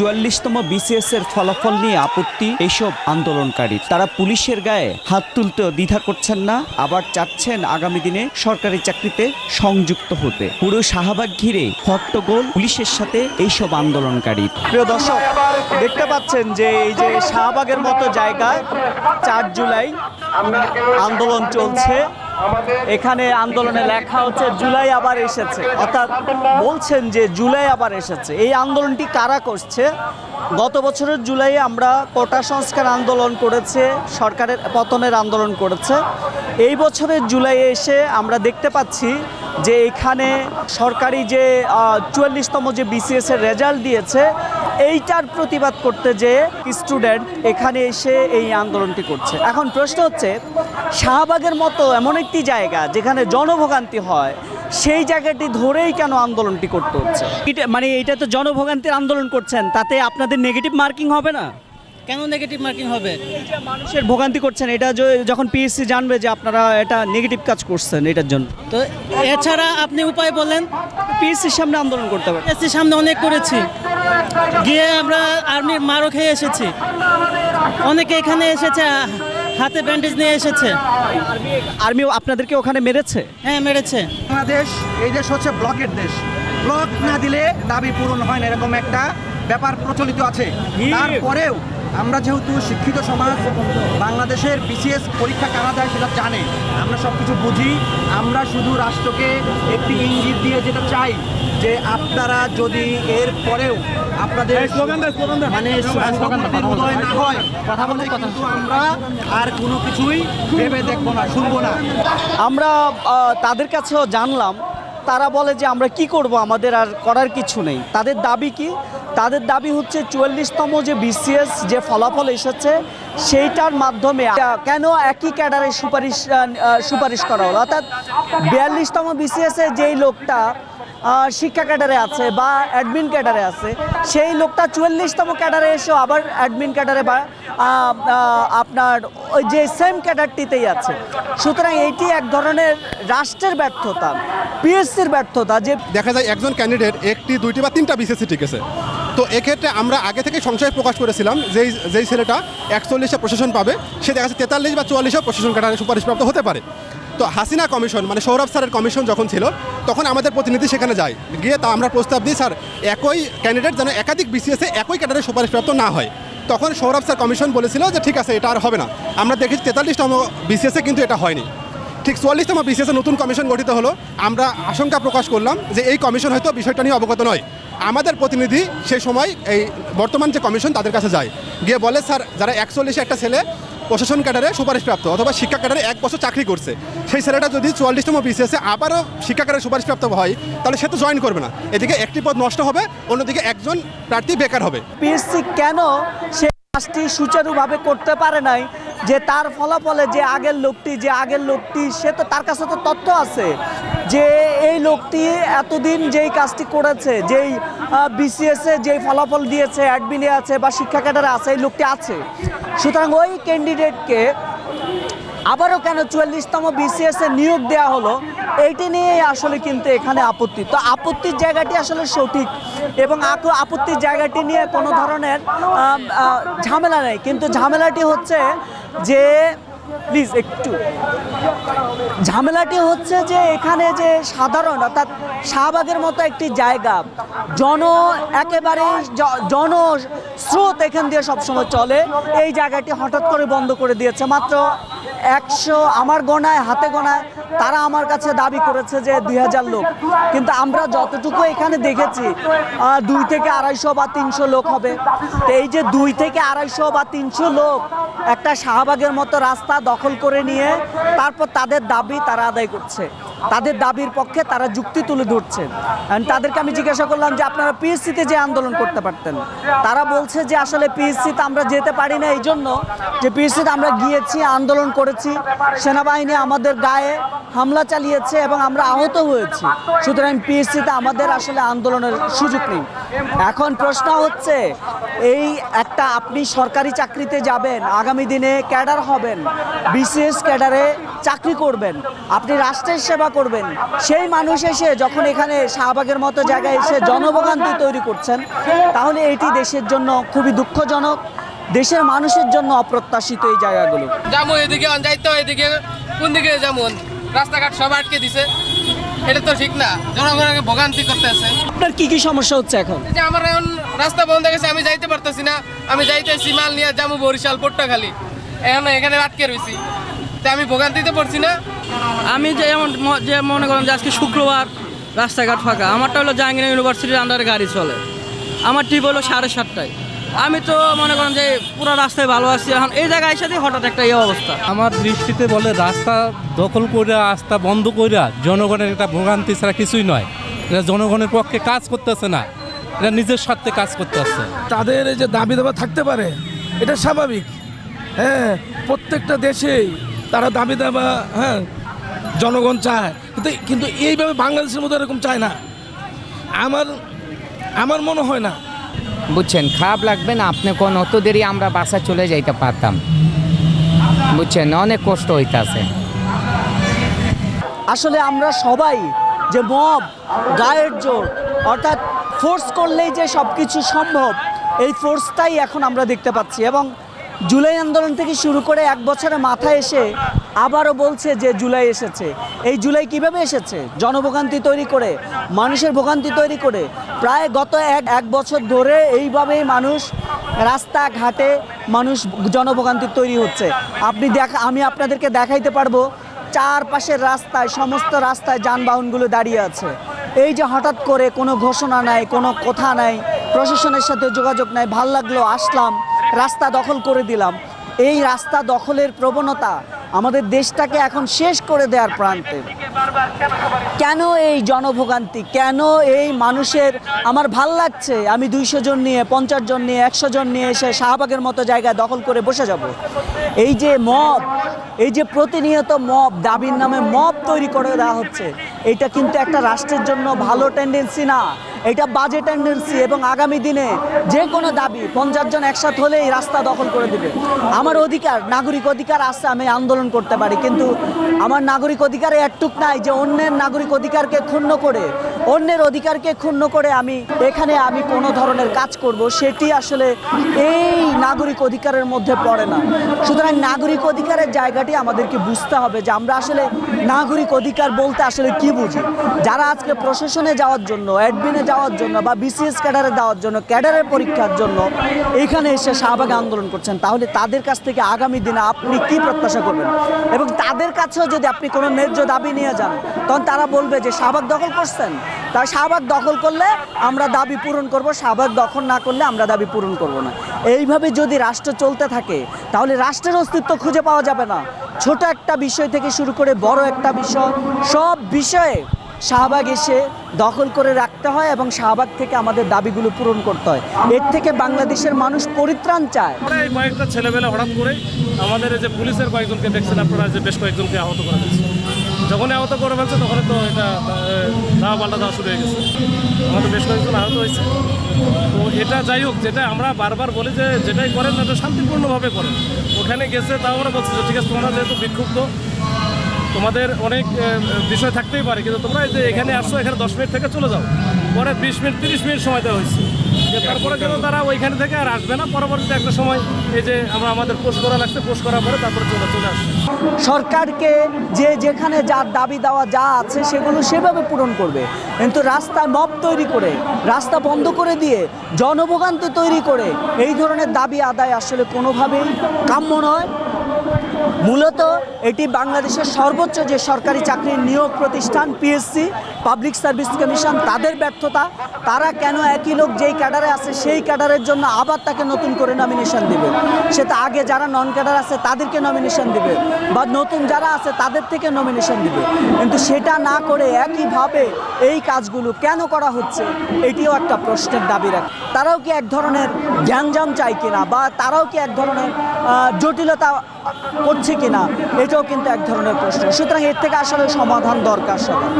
চুয়াল্লিশতম BCS এর ফলাফল নিয়ে আপত্তি এইসব আন্দোলনকারী। তারা পুলিশের গায়ে হাত তুলতেও দ্বিধা করছেন না, আবার চাচ্ছেন আগামী দিনে সরকারি চাকরিতে সংযুক্ত হতে। পুরো শাহবাগ ঘিরে হট্টগোল পুলিশের সাথে এইসব আন্দোলনকারী। প্রিয় দর্শক, দেখতে পাচ্ছেন যে এই যে শাহবাগের মতো জায়গায় চার জুলাই আন্দোলন চলছে। এখানে আন্দোলনে লেখা হচ্ছে, জুলাই আবার এসেছে। অর্থাৎ বলছেন যে, জুলাই আবার এসেছে। এই আন্দোলনটি কারা করছে? গত বছরের জুলাইয়ে আমরা কোটা সংস্কার আন্দোলন করেছে, সরকারের পতনের আন্দোলন করেছে। এই বছরের জুলাইয়ে এসে আমরা দেখতে পাচ্ছি যে এখানে সরকারি যে চুয়াল্লিশতম যে বিসিএস এর রেজাল্ট দিয়েছে এইটার প্রতিবাদ করতে যে স্টুডেন্ট এখানে এসে এই আন্দোলনটি করছে। এখন প্রশ্ন হচ্ছে, শাহবাগের মতো এমন একটি জায়গা যেখানে জনভোগান্তি হয়, সেই জায়গাটি ধরেই কেন আন্দোলনটি করতে হচ্ছে? মানে এটা তো জনভোগান্তির আন্দোলন করছেন, তাতে আপনাদের নেগেটিভ মার্কিং হবে না? কেন নেগেটিভ মার্কিং হবে? মানুষের ভোগান্তি করছেন এটা য- যখন পিএসসি জানবে যে আপনারা এটা নেগেটিভ কাজ করছেন এটার জন্য। তো এছাড়া আপনি উপায় বলেন? পিএসসির সামনে আন্দোলন করতে পারে এসি সামনে অনেক করেছি। গিয়ে আমরা আর্মির মারও খেয়ে এসেছি। অনেকে এখানে এসেছে হাতে ব্যান্ডেজ নিয়ে এসেছে। আর্মি আপনাদেরকে ওখানে মেরেছে? হ্যাঁ মেরেছে। বাংলাদেশ এই দেশ হচ্ছে ব্লকের দেশ। ব্লক না দিলে দাবি পূরণ হয় না এরকম একটা ব্যাপার প্রচলিত আছে। তারপরেও আমরা যেহেতু শিক্ষিত সমাজ বাংলাদেশের বিসিএস পরীক্ষা কারা দেয় সেটা জানে। আমরা সব কিছু বুঝি। আমরা শুধু রাষ্ট্রকে একটি ইঙ্গিত দিয়ে যেটা চাই যে আপনারা যদি এর পরেও আপনাদের মানে উদয় না হয় কথা বলে কিন্তু আমরা আর কোনো কিছুই ভেবে দেখব না শুনব না। আমরা তাদের কাছেও জানলাম। তারা বলে যে আমরা কি করব আমাদের আর করার কিছু নেই। তাদের দাবি কি? তাদের দাবি হচ্ছে চুয়াল্লিশতম যে বিসিএস যে ফলাফল এসেছে, সেইটার মাধ্যমে কেন একই ক্যাডারে সুপারিশ সুপারিশ করা হলো? অর্থাৎ বিয়াল্লিশতম বিসিএস যেই লোকটা শিক্ষা ক্যাডারে আছে বা অ্যাডমিন ক্যাডারে আছে, সেই লোকটা চুয়াল্লিশতম ক্যাডারে এসেও আবার অ্যাডমিন ক্যাডারে বা আপনার ওই যে সেম ক্যাডারটিতেই আছে। সুতরাং এইটি এক ধরনের রাষ্ট্রের ব্যর্থতা, পিএসসির ব্যর্থতা যে দেখা যায় একজন ক্যান্ডিডেট একটি, দুইটি বা তিনটা বিসিএসসি টিকেছে। তো এক্ষেত্রে আমরা আগে থেকে সংশয় প্রকাশ করেছিলাম যেই যেই ছেলেটা একচল্লিশে প্রশাসন পাবে, সে দেখা যাচ্ছে তেতাল্লিশ বা চুয়াল্লিশে প্রশাসন কাটারে সুপারিশপ্রাপ্ত হতে পারে। তো হাসিনা কমিশন মানে সৌরভ স্যারের কমিশন যখন ছিল, তখন আমাদের প্রতিনিধি সেখানে যায়। গিয়ে তা আমরা প্রস্তাব দিই, স্যার, একই ক্যান্ডিডেট যেন একাধিক বিসিএসে একই ক্যাডারে সুপারিশপ্রাপ্ত না হয়। তখন সৌরভ স্যার কমিশন বলেছিল যে, ঠিক আছে, এটা আর হবে না। আমরা দেখেছি তেতাল্লিশতম বিসিএসে কিন্তু এটা হয়নি। ঠিক চুয়াল্লিশতম বিসিএসে নতুন কমিশন গঠিত হলো। আমরা আশঙ্কা প্রকাশ করলাম যে, এই কমিশন হয়তো বিষয়টা নিয়ে অবগত নয়। আমাদের প্রতিনিধি সেই সময় এই বর্তমান যে কমিশন তাদের কাছে যায়। গিয়ে বলে, স্যার, যারা একচল্লিশে একটা ছেলে প্রশাসন ক্যাডারে সুপারিশপ্রাপ্ত অথবা শিক্ষা ক্যাডারে এক বছর চাকরি করছে, সেই ছেলেটা যদি চুয়াল্লিশতম বিসিএসে আবারও শিক্ষা ক্যাডারে সুপারিশপ্রাপ্ত হয়, তাহলে সে তো জয়েন করবে না। এদিকে একটি পদ নষ্ট হবে, অন্যদিকে একজন প্রার্থী বেকার হবে। পিএসসি কেন সে কাজটি সুচারুভাবে করতে পারে নাই? যে তার ফলাফলে যে আগের লোকটি, যে আগের লোকটি, সে তো তার কাছে তো তথ্য আছে যে এই লোকটি এতদিন যেই কাজটি করেছে, যেই বিসিএস যেই ফলাফল দিয়েছে অ্যাডমিনে আছে বা শিক্ষা ক্যাডারে আছে, এই লোকটি আছে। সুতরাং ওই ক্যান্ডিডেটকে আবারও কেন চুয়াল্লিশতম বিসিএস নিয়োগ দেওয়া হলো, এইটি নিয়ে আসলে কিন্তু এখানে আপত্তি। তো আপত্তির জায়গাটি আসলে সঠিক এবং আপত্তির জায়গাটি নিয়ে কোনো ধরনের ঝামেলা নেই। কিন্তু ঝামেলাটি হচ্ছে যে প্লিজ একটু। ঝামেলাটি হচ্ছে যে, এখানে যে সাধারণ, অর্থাৎ শাহবাগের মতো একটি জায়গা, জন একেবারে জন স্রোত এখান দিয়ে সবসময় চলে। এই জায়গাটি হঠাৎ করে বন্ধ করে দিয়েছে। মাত্র একশো আমার গণায়, হাতে গণায়, তারা আমার কাছে দাবি করেছে যে দুই হাজার লোক। কিন্তু আমরা যতটুকু এখানে দেখেছি দুই থেকে আড়াইশো বা তিনশো লোক হবে। তো এই যে দুই থেকে আড়াইশো বা তিনশো লোক একটা শাহবাগের মতো রাস্তা দখল করে নিয়ে, তারপর তাদের দাবি তারা আদায় করছে। তাদের দাবির পক্ষে তারা যুক্তি তুলে ধরছে। তাদেরকে আমি জিজ্ঞাসা করলাম যে আপনারা পিএসসিতে যে আন্দোলন করতে পারতেন? তারা বলছে যে আসলে পিএসসিতে আমরা যেতে পারি না এই জন্য যে পিএসসিতে আমরা গিয়েছি, আন্দোলন করেছি, সেনাবাহিনী আমাদের গায়ে হামলা চালিয়েছে এবং আমরা আহত হয়েছি। সুতরাং পিএসসিতে আমাদের আসলে আন্দোলনের সুযোগ নেই। এখন প্রশ্ন হচ্ছে, এই একটা আপনি সরকারি চাকরিতে যাবেন, আগামী দিনে ক্যাডার হবেন বিসিএস ক্যাডারে চাকরি করবেন, আপনি রাষ্ট্রের সেবা করবেন। সেই মানুষ এসে যখন এখানে শাহবাগের মতো জায়গায় এসে জনভোগান্তি তৈরি করছেন তাহলে এটি দেশের জন্য খুবই দুঃখজনক দেশের মানুষের জন্য অপ্রত্যাশিত এই জায়গাগুলো। যাব এদিকে যাইতে এদিকে কোন দিকে যেমন রাস্তাঘাট সব আটকে দিছে। এটা তো ঠিক না। জনগণকে ভোগান্তি করতেছে আপনার কি কি সমস্যা হচ্ছে এখন? যে আমার এখন রাস্তা বন্ধ গেছে আমি যাইতে পারতেছি না। আমি যাইতেছি মাল নিয়ে যাব বরিশাল পট্টাখালি। এখন এখানে আটকে রয়েছি। তা আমি ভোগান্তিতে পড়ছি না? আমি যে এমন যে মনে করেন যে আজকে শুক্রবার রাস্তাঘাট ফাঁকা আমারটা হলো জাহাঙ্গীর ইউনিভার্সিটির আন্ডারে গাড়ি চলে। আমার ট্রিপ হলো সাড়ে সাতটায়। আমি তো মনে করেন যে পুরো রাস্তায় ভালো আছি এখন এই জায়গায় এসে হঠাৎ একটা ইয়ে অবস্থা। আমার দৃষ্টিতে বলে রাস্তা দখল করে রাস্তা বন্ধ করে জনগণের একটা ভোগান্তি ছাড়া কিছুই নয়। এটা জনগণের পক্ষে কাজ করতেছে না এটা নিজের স্বার্থে কাজ করতেছে। তাদের এই যে দাবি দাবা থাকতে পারে এটা স্বাভাবিক। হ্যাঁ প্রত্যেকটা দেশেই তারা দাবি দাবা হ্যাঁ জনগণ চায়। কিন্তু কিন্তু এইভাবে বাংলাদেশের মধ্যে এরকম চায় না। আমার আমার মনে হয় না। বুঝছেন খারাপ লাগবে না আপনি কোন অত দেরি আমরা বাসা চলে যাইতে পারতাম। বুঝছেন অনেক কষ্ট হইতাছে। আসলে আমরা সবাই যে মব গায়ের জোর অর্থাৎ ফোর্স করলেই যে সব কিছু সম্ভব এই ফোর্সটাই এখন আমরা দেখতে পাচ্ছি এবং জুলাই আন্দোলন থেকে শুরু করে এক বছরের মাথায় এসে আবারও বলছে যে জুলাই এসেছে। এই জুলাই কীভাবে এসেছে? জনভোগান্তি তৈরি করে, মানুষের ভোগান্তি তৈরি করে প্রায় গত এক এক বছর ধরে এইভাবেই মানুষ রাস্তাঘাটে মানুষ জনভোগান্তি তৈরি হচ্ছে। আপনি দেখা, আমি আপনাদেরকে দেখাইতে পারব, চারপাশের রাস্তায়, সমস্ত রাস্তায় যানবাহনগুলো দাঁড়িয়ে আছে। এই যে হঠাৎ করে কোনো ঘোষণা নাই, কোনো কথা নাই, প্রশাসনের সাথে যোগাযোগ নাই, ভালো লাগল, আসলাম। রাস্তা দখল করে দিলাম। এই রাস্তা দখলের প্রবণতা আমাদের দেশটাকে এখন শেষ করে দেওয়ার প্রান্তে। কেন এই জনভোগান্তি? কেন এই মানুষের আমার ভালো লাগছে? আমি দুইশো জন নিয়ে, পঞ্চাশ জন নিয়ে, একশো জন নিয়ে এসে শাহবাগের মতো জায়গায় দখল করে বসে যাব। এই যে মব, এই যে প্রতিনিয়ত মব, দাবির নামে মব তৈরি করে দেওয়া হচ্ছে, এটা কিন্তু একটা রাষ্ট্রের জন্য ভালো টেন্ডেন্সি না। এটা বাজে টেন্ডেন্সি এবং আগামী দিনে যে কোনো দাবি পঞ্চাশ জন একসাথে হলেই রাস্তা দখল করে দেবে। আমার অধিকার, নাগরিক অধিকার আছে, আমি আন্দোলন করতে পারি, কিন্তু আমার নাগরিক অধিকারে একটুক নাই যে অন্যের নাগরিক অধিকারকে ক্ষুণ্ণ করে অন্যের অধিকারকে ক্ষুণ্ণ করে আমি এখানে আমি কোনো ধরনের কাজ করব, সেটি আসলে এই নাগরিক অধিকারের মধ্যে পড়ে না। সুতরাং নাগরিক অধিকারের জায়গাটি আমাদেরকে বুঝতে হবে যে আমরা আসলে নাগরিক অধিকার বলতে আসলে কি বুঝি। যারা আজকে প্রশাসনে যাওয়ার জন্য অ্যাডমিনে যাওয়ার জন্য বা বিসিএস ক্যাডারে দেওয়ার জন্য ক্যাডারের পরীক্ষার জন্য এখানে এসে শাহবাগে আন্দোলন করছেন, তাহলে তাদের কাছ থেকে আগামী দিনে আপনি কি প্রত্যাশা করবেন? এবং তাদের কাছেও যদি আপনি কোনো ন্যায্য দাবি নিয়ে যান, তখন তারা বলবে যে শাহবাগ দখল করছেন? তাই শাহবাগ দখল করলে আমরা দাবি পূরণ করব, শাহবাগ দখল না করলে আমরা দাবি পূরণ করব না। এইভাবে যদি রাষ্ট্র চলতে থাকে, তাহলে রাষ্ট্রের অস্তিত্ব খুঁজে পাওয়া যাবে না। ছোট একটা বিষয় থেকে শুরু করে বড় একটা বিষয়, সব বিষয়ে শাহবাগ এসে দখল করে রাখতে হয় এবং শাহবাগ থেকে আমাদের দাবিগুলো পূরণ করতে হয়। এর থেকে বাংলাদেশের মানুষ পরিত্রাণ চায়। এই কয়েকটা ছেলেবেলা হঠাৎ করে আমাদের যে পুলিশের কয়েকজনকে দেখছেন, আপনারা যে বেশ কয়েকজনকে আহত করে যখনই আহত করে ফেলছে তখন তো এটা দাওয়া পাল্টা দেওয়া শুরু হয়ে গেছে। আমাদের বেশ কয়েকজন আহত হয়েছে। তো এটা যাই হোক, যেটা আমরা বারবার বলি যে, যেটাই করেন এটা শান্তিপূর্ণভাবে করেন। ওখানে গেছে, তাও আমরা বলছি যে, ঠিক আছে, তোমরা যেহেতু বিক্ষুব্ধ, তোমাদের অনেক বিষয় থাকতেই পারে, কিন্তু তোমরা যে এখানে আসছো এখানে দশ মিনিট থেকে চলে যাও। পরে বিশ মিনিট, তিরিশ মিনিট সময় দেওয়া হয়েছে। যে তারপরে যেন তারা ওইখান থেকে আর আসবে না। পরবর্তীতে একটা সময় এই যে আমরা আমাদের পোস্ট করা লাগছে পোস্ট করার পরে তারপরে চলে চলে আসছে সরকারকে যে যেখানে যার দাবি দেওয়া যা আছে সেগুলো সেভাবে পূরণ করবে। কিন্তু রাস্তা নব তৈরি করে, রাস্তা বন্ধ করে দিয়ে জনভোগান্তি তৈরি করে, এই ধরনের দাবি আদায় আসলে কোনোভাবেই কাম্য নয়। মূলত এটি বাংলাদেশের সর্বোচ্চ যে সরকারি চাকরির নিয়োগ প্রতিষ্ঠান পিএসসি পাবলিক সার্ভিস কমিশন তাদের ব্যর্থতা, তারা কেন একই লোক যেই ক্যাডারে আছে সেই ক্যাডারের জন্য আবার তাকে নতুন করে নমিনেশন দিবে? সেটা আগে যারা নন ক্যাডার আছে তাদেরকে নমিনেশন দিবে বা নতুন যারা আছে তাদের থেকে নমিনেশন দিবে। কিন্তু সেটা না করে একইভাবে এই কাজগুলো কেন করা হচ্ছে, এটিও একটা প্রশ্নের দাবি রাখে। তারাও কি এক ধরনের জ্ঞানজাম চায় কিনা বা তারাও কি এক ধরনের জটিলতা করছে কিনা এটাও কিন্তু এক ধরনের প্রশ্ন। সুতরাং এর থেকে আসলে সমাধান দরকার সবার।